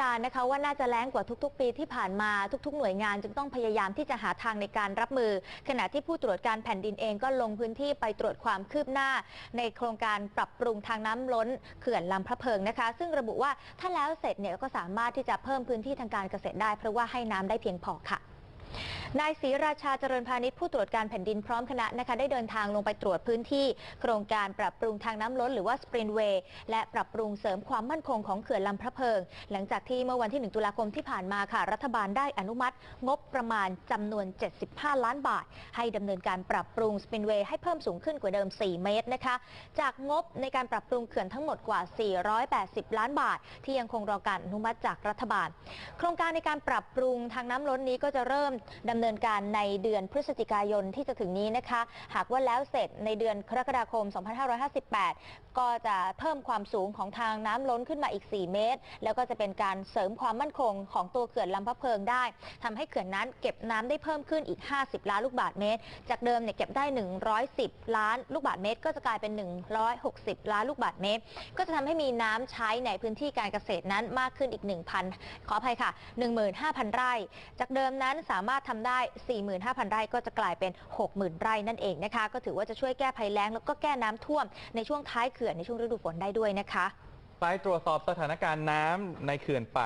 การณ์นะคะว่าน่าจะแรงกว่าทุก ๆ ปีที่ผ่านมาทุก ๆ หน่วยงานจึงต้องพยายามที่จะหาทางในการรับมือ ขณะที่ผู้ตรวจการแผ่นดินเองก็ลงพื้นที่ไปตรวจความคืบหน้า ในโครงการปรับปรุงทางน้ำล้นเขื่อนลำพระเพิงนะคะ ซึ่งระบุว่าถ้าแล้วเสร็จเนี่ยก็สามารถที่จะเพิ่มพื้นที่ทางการเกษตรได้ เพราะว่าให้น้ำได้เพียงพอค่ะ นายศรีราชาเจริญพาณิชย์ผู้ตรวจการแผ่นดินพร้อมคณะนะคะได้เดินทางลงไปตรวจพื้นที่ โครงการปรับปรุงทางน้ำล้นหรือว่าสปรินเวย์และปรับปรุงเสริมความมั่นคงของเขื่อนลำพระเพิง หลังจากที่เมื่อวันที่ 1 ตุลาคมที่ผ่านมาค่ะ รัฐบาลได้อนุมัติ งบประมาณจำนวน 75 ล้านบาท ให้ดำเนินการปรับปรุงสปรินเวย์ให้เพิ่มสูงขึ้นกว่าเดิม 4 เมตรนะคะ จากงบในการปรับปรุงเขื่อนทั้งหมดกว่า 480 ล้านบาท ที่ยังคงรอการอนุมัติจากรัฐบาล โครงการในการปรับปรุงทางน้ำล้นนี้ก็จะเริ่มดำเนินการในเดือนพฤศจิกายนที่จะถึงนี้นะคะ หากว่าแล้วเสร็จในเดือนกรกฎาคม 2558 ก็จะเพิ่มความสูงของทางน้ำล้นขึ้นมาอีก 4 เมตร แล้วก็จะเป็นการเสริมความมั่นคงของตัวเขื่อนลำพะเพิงได้ทำให้เขื่อนนั้นเก็บน้ำได้เพิ่มขึ้นอีก 50 ล้านลูกบาศก์เมตร จากเดิมเนี่ยเก็บได้ 110 ล้านลูกบาศก์เมตร ก็จะกลายเป็น 160 ล้านลูกบาศก์เมตร ก็จะทำให้มีน้ำใช้ในพื้นที่การเกษตรนั้นมากขึ้นอีก 1,000 ขออภัยค่ะ 15,000 ไร่ จากเดิมนั้นสามารถทำได้ 45,000 ไร่ก็จะกลายเป็น 60,000 ไร่นั่นเองนะคะ ก็ถือว่าจะช่วยแก้ภัยแล้งแล้วก็แก้น้ำท่วมในช่วงท้ายเขื่อนในช่วงฤดูฝนได้ด้วยนะคะ ไปตรวจสอบสถานการณ์น้ำในเขื่อนป่า